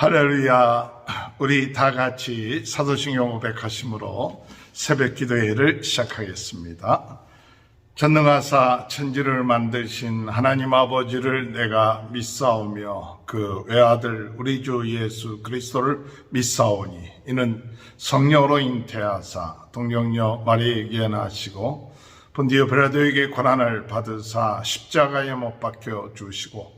할렐루야. 우리 다 같이 사도신경 500하심으로 새벽 기도회를 시작하겠습니다. 전능하사 천지를 만드신 하나님 아버지를 내가 믿사오며 그 외아들 우리 주 예수 그리스도를 믿사오니 이는 성령으로 잉태하사 동정녀 마리에게 나시고 본디오 베라도에게 고난을 받으사 십자가에 못 박혀 주시고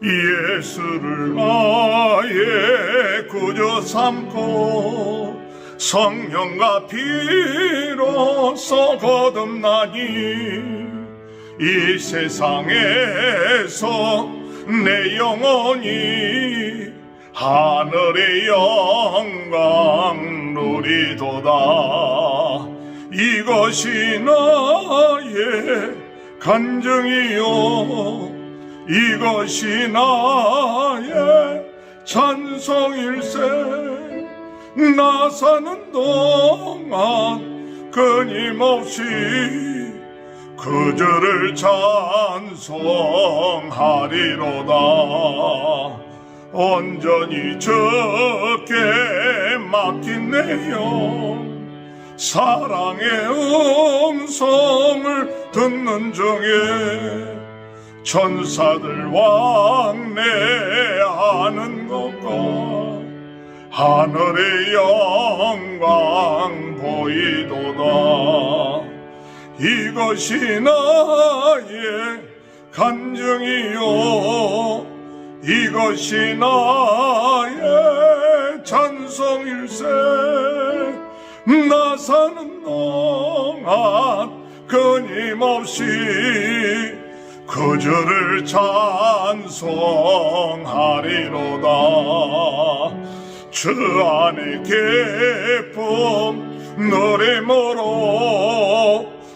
예수를 나의 구주 삼고 성령과 피로서 거듭나니 이 세상에서 내 영혼이 하늘의 영광 누리도다. 이것이 나의 간증이요 이것이 나의 찬송일세. 나 사는 동안 끊임없이 그저를 찬송하리로다. 온전히 적게 맡긴 내영 사랑의 음성을 듣는 중에 천사들 왕래하는 것과 하늘의 영광 보이도다. 이것이 나의 간증이요. 이것이 나의 찬송일세. 나 사는 동안 끊임없이 그저를 찬송하리로다. 주 안에 기쁨 노래모로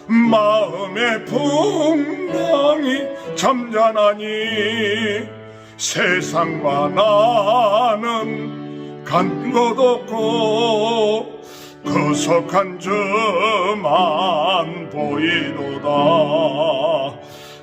마음의 풍랑이 잠잠하니 세상과 나는 간것 없고 구속한 주만 보이도다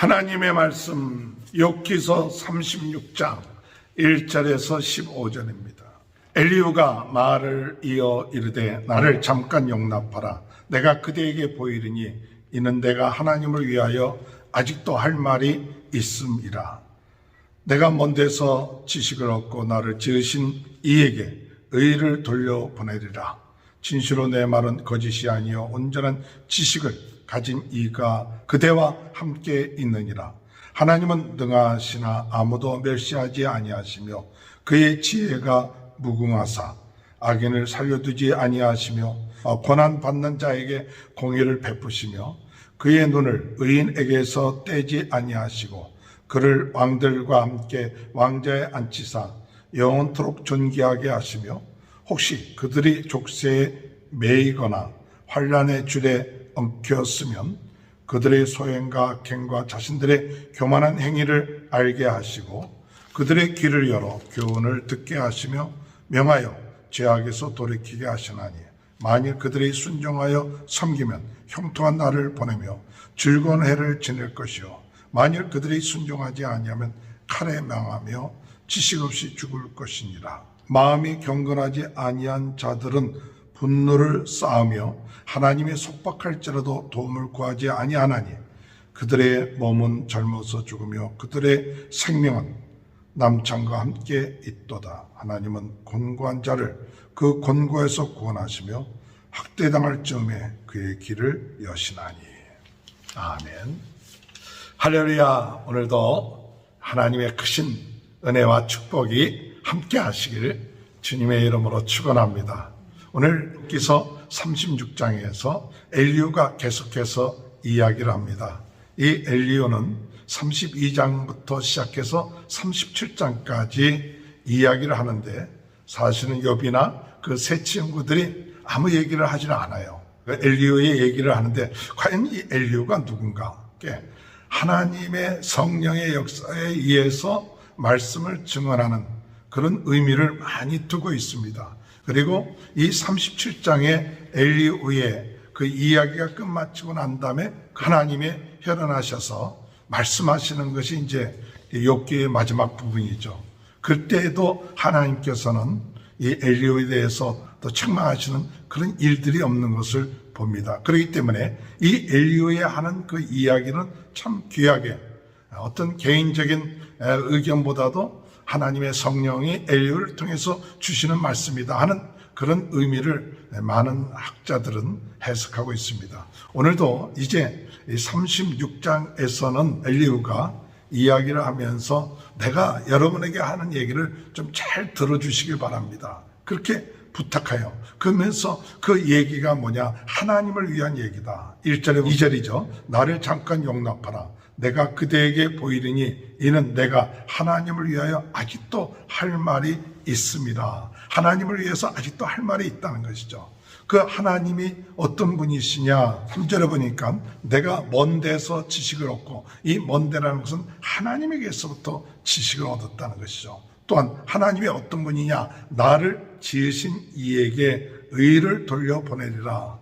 하나님의 말씀 욥기서 36장 1절에서 15절입니다. 엘리우가 말을 이어 이르되 나를 잠깐 용납하라. 내가 그대에게 보이리니 이는 내가 하나님을 위하여 아직도 할 말이 있음이라. 내가 먼 데서 지식을 얻고 나를 지으신 이에게 의를 돌려보내리라. 진실로 내 말은 거짓이 아니요 온전한 지식을 가진 이가 그대와 함께 있느니라. 하나님은 능하시나 아무도 멸시하지 아니하시며 그의 지혜가 무궁하사 악인을 살려두지 아니하시며 고난 받는 자에게 공의를 베푸시며 그의 눈을 의인에게서 떼지 아니하시고 그를 왕들과 함께 왕자에 앉히사 영원토록 존귀하게 하시며 혹시 그들이 족쇄에 매이거나 환란의 줄에 엉켰으면 그들의 소행과 갱과 자신들의 교만한 행위를 알게 하시고 그들의 귀를 열어 교훈을 듣게 하시며 명하여 죄악에서 돌이키게 하시나니 만일 그들이 순종하여 섬기면 형통한 날을 보내며 즐거운 해를 지낼 것이요. 만일 그들이 순종하지 아니하면 칼에 망하며 지식 없이 죽을 것이니라. 마음이 경건하지 아니한 자들은 분노를 쌓으며 하나님의 속박할지라도 도움을 구하지 아니하나니 그들의 몸은 젊어서 죽으며 그들의 생명은 남창과 함께 있도다. 하나님은 곤고한 자를 그 곤고에서 구원하시며 학대당할 즈음에 그의 길을 여시나니. 아멘. 할렐루야. 오늘도 하나님의 크신 은혜와 축복이 함께 하시길 주님의 이름으로 축원합니다. 오늘 기서 36장에서 엘리우가 계속해서 이야기를 합니다. 이 엘리우는 32장부터 시작해서 37장까지 이야기를 하는데 사실은 욥이나 그 세 친구들이 아무 얘기를 하지는 않아요. 그 엘리우의 얘기를 하는데 과연 이 엘리우가 누군가? 하나님의 성령의 역사에 의해서 말씀을 증언하는 그런 의미를 많이 두고 있습니다. 그리고 이 37장의 엘리우의 그 이야기가 끝마치고 난 다음에 하나님의 혈연하셔서 말씀하시는 것이 이제 욥기의 마지막 부분이죠. 그때에도 하나님께서는 이 엘리오에 대해서 또 책망하시는 그런 일들이 없는 것을 봅니다. 그렇기 때문에 이 엘리오에 하는 그 이야기는 참 귀하게 어떤 개인적인 의견보다도 하나님의 성령이 엘리오를 통해서 주시는 말씀이다 하는 그런 의미를 많은 학자들은 해석하고 있습니다. 오늘도 이제 36장에서는 엘리우가 이야기를 하면서 내가 여러분에게 하는 얘기를 좀 잘 들어주시길 바랍니다. 그렇게 부탁해요. 그러면서 그 얘기가 뭐냐? 하나님을 위한 얘기다. 1절에 2절이죠. 나를 잠깐 용납하라. 내가 그대에게 보이리니 이는 내가 하나님을 위하여 아직도 할 말이 있습니다. 하나님을 위해서 아직도 할 말이 있다는 것이죠. 그 하나님이 어떤 분이시냐? 3절에 보니까 내가 먼 데서 지식을 얻고 이 먼 데라는 것은 하나님에게서부터 지식을 얻었다는 것이죠. 또한 하나님이 어떤 분이냐? 나를 지으신 이에게 의를 돌려보내리라.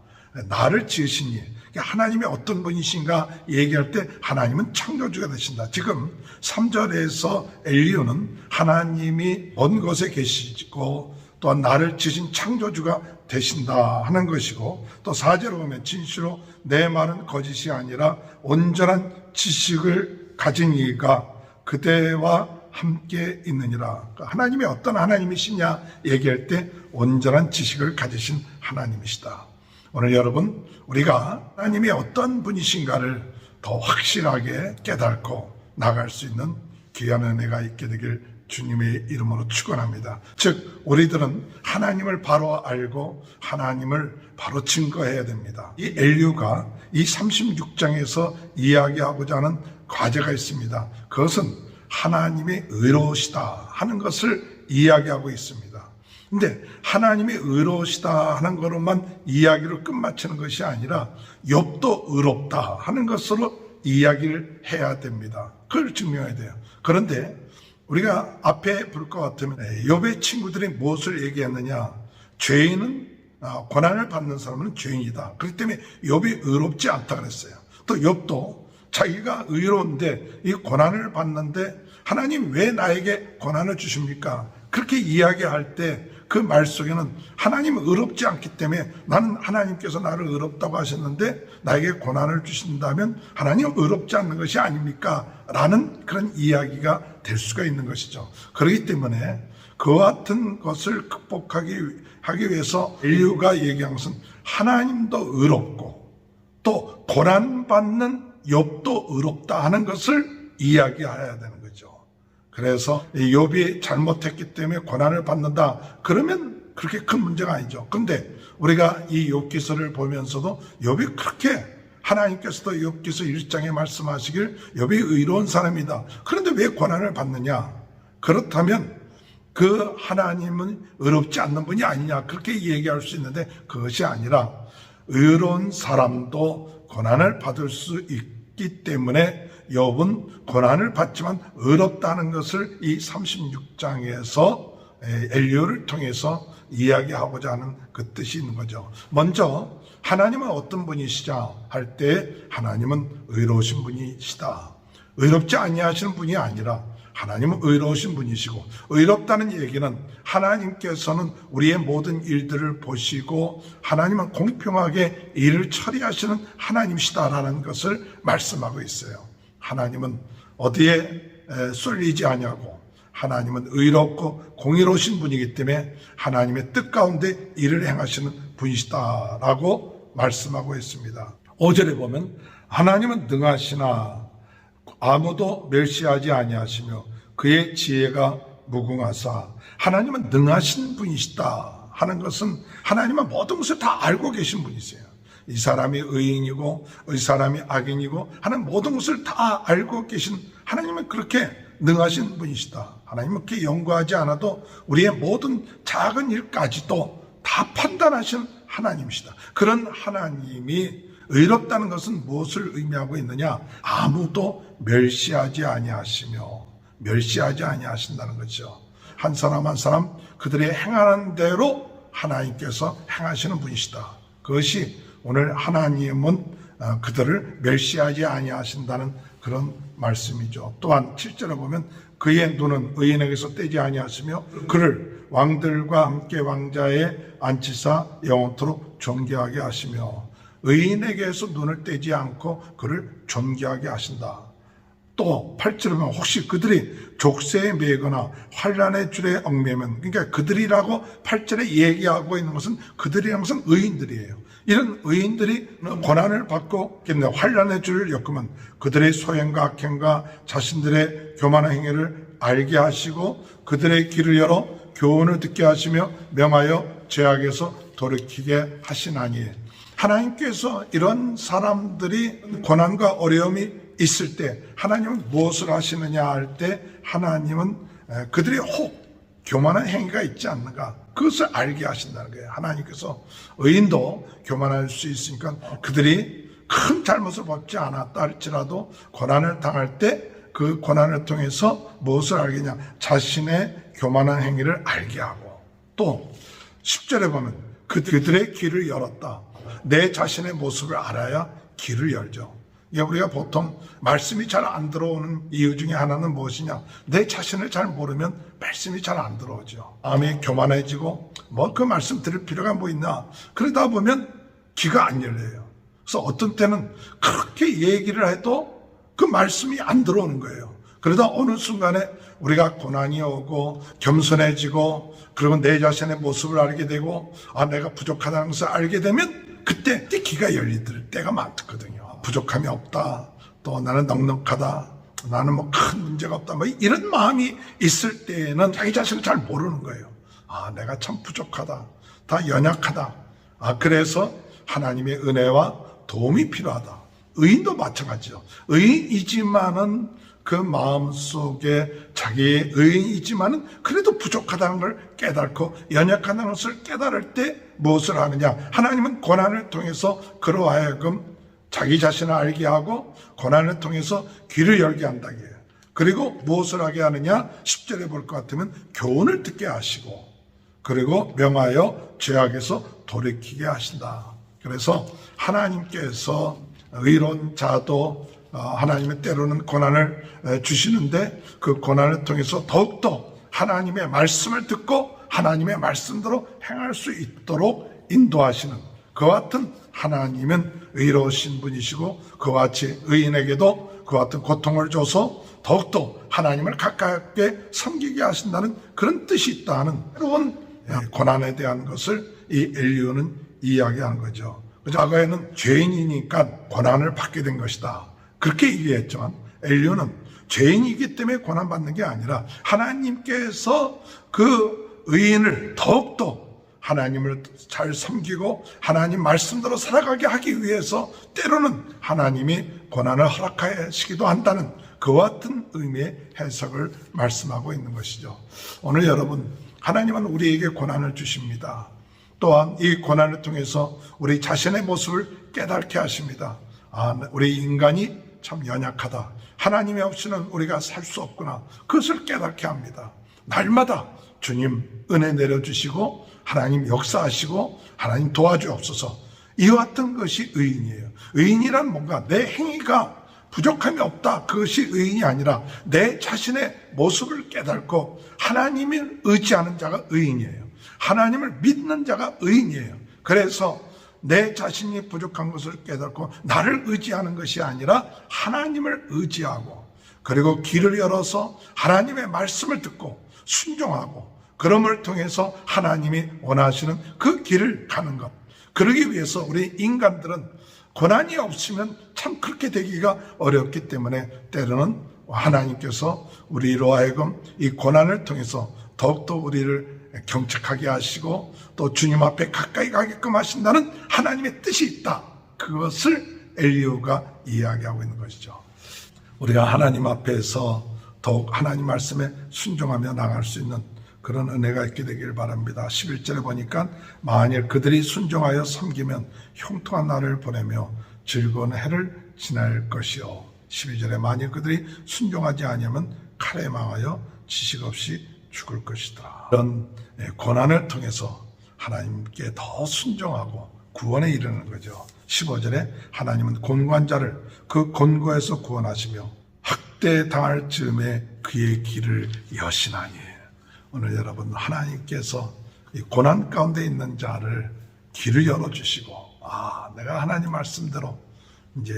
나를 지으신 이. 그러니까 하나님이 어떤 분이신가 얘기할 때 하나님은 창조주가 되신다. 지금 3절에서 엘리오는 하나님이 먼 곳에 계시고 또한 나를 지신 창조주가 되신다 하는 것이고 또 4절에 보면 진실로 내 말은 거짓이 아니라 온전한 지식을 가진 이가 그대와 함께 있느니라. 그러니까 하나님이 어떤 하나님이시냐 얘기할 때 온전한 지식을 가지신 하나님이시다. 오늘 여러분 우리가 하나님이 어떤 분이신가를 더 확실하게 깨닫고 나갈 수 있는 귀한 은혜가 있게 되길 주님의 이름으로 축원합니다. 즉 우리들은 하나님을 바로 알고 하나님을 바로 증거해야 됩니다. 이 엘류가 이 36장에서 이야기하고자 하는 과제가 있습니다. 그것은 하나님이 의로우시다 하는 것을 이야기하고 있습니다. 근데 하나님이 의로우시다 하는 것으로만 이야기를 끝마치는 것이 아니라 욥도 의롭다 하는 것으로 이야기를 해야 됩니다. 그걸 증명해야 돼요. 그런데 우리가 앞에 볼 것 같으면 욥의 친구들이 무엇을 얘기했느냐? 죄인은 아, 고난을 받는 사람은 죄인이다. 그렇기 때문에 욥이 의롭지 않다 그랬어요. 또 욥도 자기가 의로운데 이 고난을 받는데 하나님 왜 나에게 고난을 주십니까? 그렇게 이야기할 때 그 말 속에는 하나님은 의롭지 않기 때문에 나는 하나님께서 나를 의롭다고 하셨는데 나에게 고난을 주신다면 하나님 의롭지 않는 것이 아닙니까? 라는 그런 이야기가 될 수가 있는 것이죠. 그렇기 때문에 그와 같은 것을 극복하기 하기 위해서 인류가 얘기한 것은 하나님도 의롭고 또 고난받는 욥도 의롭다 하는 것을 이야기해야 되는. 그래서 욥이 잘못했기 때문에 고난을 받는다. 그러면 그렇게 큰 문제가 아니죠. 근데 우리가 이 욥기서를 보면서도 욥이 그렇게 하나님께서도 욥기서 1장에 말씀하시길 욥이 의로운 사람이다. 그런데 왜 고난을 받느냐? 그렇다면 그 하나님은 의롭지 않는 분이 아니냐 그렇게 얘기할 수 있는데 그것이 아니라 의로운 사람도 고난을 받을 수 있기 때문에 욥은 고난을 받지만 의롭다는 것을 이 36장에서 엘리오를 통해서 이야기하고자 하는 그 뜻이 있는 거죠. 먼저 하나님은 어떤 분이시자 할 때 하나님은 의로우신 분이시다. 의롭지 아니하시는 분이 아니라 하나님은 의로우신 분이시고 의롭다는 얘기는 하나님께서는 우리의 모든 일들을 보시고 하나님은 공평하게 일을 처리하시는 하나님이시다라는 것을 말씀하고 있어요. 하나님은 어디에 쏠리지 아니하고 하나님은 의롭고 공의로우신 분이기 때문에 하나님의 뜻 가운데 일을 행하시는 분이시다라고 말씀하고 있습니다. 5절에 보면 하나님은 능하시나 아무도 멸시하지 아니하시며 그의 지혜가 무궁하사 하나님은 능하신 분이시다 하는 것은 하나님은 모든 것을 다 알고 계신 분이세요. 이 사람이 의인이고 이 사람이 악인이고 하는 모든 것을 다 알고 계신 하나님은 그렇게 능하신 분이시다. 하나님은 그렇게 연구하지 않아도 우리의 모든 작은 일까지도 다 판단하신 하나님이시다. 그런 하나님이 의롭다는 것은 무엇을 의미하고 있느냐? 아무도 멸시하지 아니하시며 멸시하지 아니하신다는 거죠. 한 사람 한 사람 그들의 행하는 대로 하나님께서 행하시는 분이시다. 그것이 오늘 하나님은 어, 그들을 멸시하지 아니하신다는 그런 말씀이죠. 또한 7절에 보면 그의 눈은 의인에게서 떼지 아니하시며 그를 왕들과 함께 왕자의 안치사 영원토록 존귀하게 하시며 의인에게서 눈을 떼지 않고 그를 존귀하게 하신다. 또 8절에 보면 혹시 그들이 족쇄에 매거나 환란의 줄에 얽매면 그러니까 그들이라고 8절에 얘기하고 있는 것은 그들이라는 것은 의인들이에요. 이런 의인들이 고난을 받고 환란의 줄을 엮으면 그들의 소행과 악행과 자신들의 교만한 행위를 알게 하시고 그들의 길을 열어 교훈을 듣게 하시며 명하여 죄악에서 돌이키게 하시나니 하나님께서 이런 사람들이 고난과 어려움이 있을 때 하나님은 무엇을 하시느냐 할 때 하나님은 에, 그들의 혹 교만한 행위가 있지 않는가 그것을 알게 하신다는 거예요. 하나님께서 의인도 교만할 수 있으니까 그들이 큰 잘못을 받지 않았다 할지라도 고난을 당할 때 그 고난을 통해서 무엇을 알겠냐 자신의 교만한 행위를 알게 하고 또 10절에 보면 그- 그들의 길을 열었다. 내 자신의 모습을 알아야 길을 열죠. 우리가 보통 말씀이 잘 안 들어오는 이유 중에 하나는 무엇이냐? 내 자신을 잘 모르면 말씀이 잘 안 들어오죠. 마음이 교만해지고 뭐 그 말씀 들을 필요가 뭐 있나? 그러다 보면 귀가 안 열려요. 그래서 어떤 때는 그렇게 얘기를 해도 그 말씀이 안 들어오는 거예요. 그러다 어느 순간에 우리가 고난이 오고 겸손해지고 그리고 내 자신의 모습을 알게 되고 아 내가 부족하다는 것을 알게 되면 그때 귀가 열리들 때가 많거든요. 부족함이 없다. 또 나는 넉넉하다. 나는 뭐 큰 문제가 없다. 뭐 이런 마음이 있을 때에는 자기 자신을 잘 모르는 거예요. 아 내가 참 부족하다. 다 연약하다. 아 그래서 하나님의 은혜와 도움이 필요하다. 의인도 마찬가지죠. 의인이지만은 그 마음 속에 자기의 의인이지만은 그래도 부족하다는 걸 깨닫고 연약하다는 것을 깨달을 때 무엇을 하느냐? 하나님은 고난을 통해서 그로 하여금 자기 자신을 알게 하고 고난을 통해서 귀를 열게 한다기에요. 그리고 무엇을 하게 하느냐? 10절에 볼 것 같으면 교훈을 듣게 하시고 그리고 명하여 죄악에서 돌이키게 하신다. 그래서 하나님께서 의로운 자도 어, 하나님의 때로는 고난을 에, 주시는데 그 고난을 통해서 더욱더 하나님의 말씀을 듣고 하나님의 말씀대로 행할 수 있도록 인도하시는 그와 같은 하나님은 의로우신 분이시고 그와 같이 의인에게도 그와 같은 고통을 줘서 더욱더 하나님을 가깝게 섬기게 하신다는 그런 뜻이 있다는 새로운 예, 고난에 대한 것을 이 엘리오는 이야기하는 거죠. 과거에는 죄인이니까 고난을 받게 된 것이다. 그렇게 얘기했지만 엘리오는 죄인이기 때문에 고난받는 게 아니라 하나님께서 그 의인을 더욱더 하나님을 잘 섬기고 하나님 말씀대로 살아가게 하기 위해서 때로는 하나님이 고난을 허락하시기도 한다는 그와 같은 의미의 해석을 말씀하고 있는 것이죠. 오늘 여러분, 하나님은 우리에게 고난을 주십니다. 또한 이 고난을 통해서 우리 자신의 모습을 깨닫게 하십니다. 아, 우리 인간이 참 연약하다. 하나님이 없이는 우리가 살 수 없구나. 그것을 깨닫게 합니다. 날마다 주님 은혜 내려주시고 하나님 역사하시고 하나님 도와주옵소서. 이와 같은 것이 의인이에요. 의인이란 뭔가 내 행위가 부족함이 없다. 그것이 의인이 아니라 내 자신의 모습을 깨닫고 하나님을 의지하는 자가 의인이에요. 하나님을 믿는 자가 의인이에요. 그래서 내 자신이 부족한 것을 깨닫고 나를 의지하는 것이 아니라 하나님을 의지하고 그리고 길을 열어서 하나님의 말씀을 듣고 순종하고 그럼을 통해서 하나님이 원하시는 그 길을 가는 것. 그러기 위해서 우리 인간들은 고난이 없으면 참 그렇게 되기가 어렵기 때문에 때로는 하나님께서 우리로 하여금 이 고난을 통해서 더욱더 우리를 경책하게 하시고 또 주님 앞에 가까이 가게끔 하신다는 하나님의 뜻이 있다. 그것을 엘리우가 이야기하고 있는 것이죠. 우리가 하나님 앞에서 더욱 하나님 말씀에 순종하며 나갈 수 있는 그런 은혜가 있게 되길 바랍니다. 11절에 보니까 만일 그들이 순종하여 섬기면 형통한 날을 보내며 즐거운 해를 지날 것이요. 12절에 만일 그들이 순종하지 아니하면 칼에 망하여 지식 없이 죽을 것이다. 이런 고난을 통해서 하나님께 더 순종하고 구원에 이르는 거죠. 15절에 하나님은 곤고한자를 그 곤고에서 구원하시며 학대 당할 즈음에 그의 길을 여시나니 오늘 여러분 하나님께서 이 고난 가운데 있는 자를 길을 열어주시고 아 내가 하나님 말씀대로 이제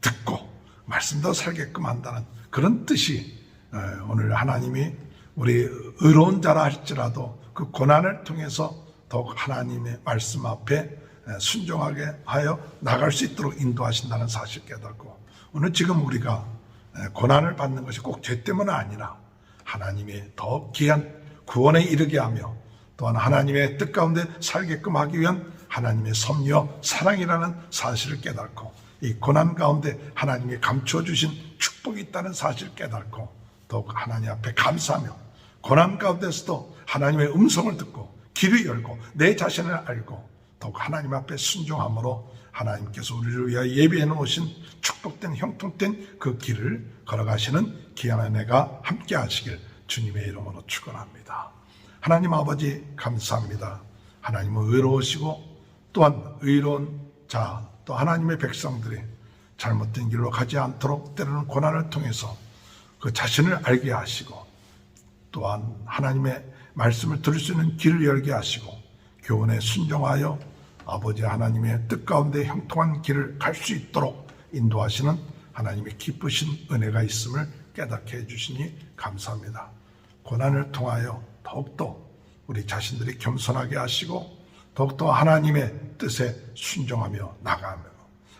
듣고 말씀대로 살게끔 한다는 그런 뜻이 에, 오늘 하나님이 우리 의로운 자라 할지라도 그 고난을 통해서 더욱 하나님의 말씀 앞에 에, 순종하게 하여 나갈 수 있도록 인도하신다는 사실 깨닫고 오늘 지금 우리가 에, 고난을 받는 것이 꼭 죄 때문은 아니라 하나님의 더 귀한 구원에 이르게 하며 또한 하나님의 뜻 가운데 살게끔 하기 위한 하나님의 섭리와 사랑이라는 사실을 깨닫고 이 고난 가운데 하나님이 감추어 주신 축복이 있다는 사실을 깨닫고 더욱 하나님 앞에 감사하며 고난 가운데서도 하나님의 음성을 듣고 길을 열고 내 자신을 알고 더욱 하나님 앞에 순종함으로 하나님께서 우리를 위하여 예비해 놓으신 축복된 형통된 그 길을 걸어가시는 귀한 은혜가 함께 하시길 주님의 이름으로 축원합니다. 하나님 아버지 감사합니다. 하나님은 의로우시고 또한 의로운 자, 또 하나님의 백성들이 잘못된 길로 가지 않도록 때로는 고난을 통해서 그 자신을 알게 하시고 또한 하나님의 말씀을 들을 수 있는 길을 열게 하시고 교훈에 순종하여 아버지 하나님의 뜻 가운데 형통한 길을 갈 수 있도록 인도하시는 하나님의 기쁘신 은혜가 있음을 깨닫게 해주시니 감사합니다. 고난을 통하여 더욱더 우리 자신들이 겸손하게 하시고 더욱더 하나님의 뜻에 순종하며 나가며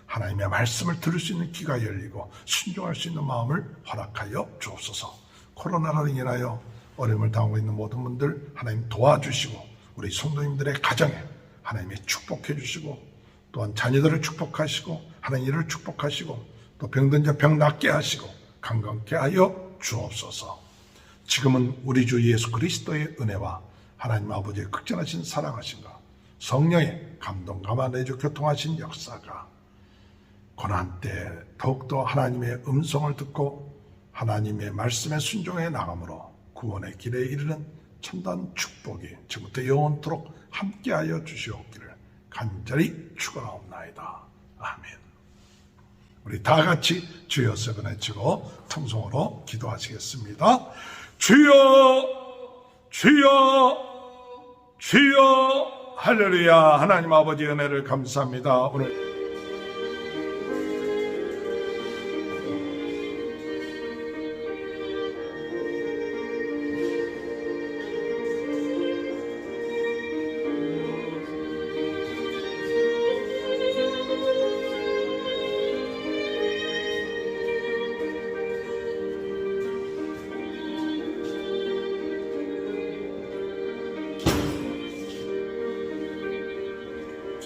하나님의 말씀을 들을 수 있는 귀가 열리고 순종할 수 있는 마음을 허락하여 주옵소서. 코로나로 인하여 어려움을 당하고 있는 모든 분들 하나님 도와주시고 우리 성도님들의 가정에 하나님의 축복해 주시고 또한 자녀들을 축복하시고 하나님 이를 축복하시고 또 병든 자 병 낫게 하시고 강건케 하여 주옵소서. 지금은 우리 주 예수 그리스도의 은혜와 하나님 아버지의 극진하신 사랑하신가 성령의 감동 감화내주 교통하신 역사가 고난 때 더욱더 하나님의 음성을 듣고 하나님의 말씀에 순종해 나감으로 구원의 길에 이르는 첨단 축복이 지금부터 영원토록 함께하여 주시옵기를 간절히 축원하옵나이다. 아멘. 우리 다 같이 주여 세번 외치고 통성으로 기도하시겠습니다. 주여 주여 주여 할렐루야 하나님 아버지 은혜를 감사합니다. 오늘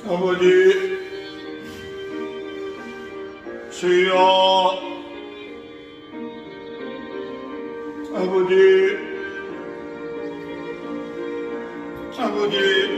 아버지 주여. 아버지 아버지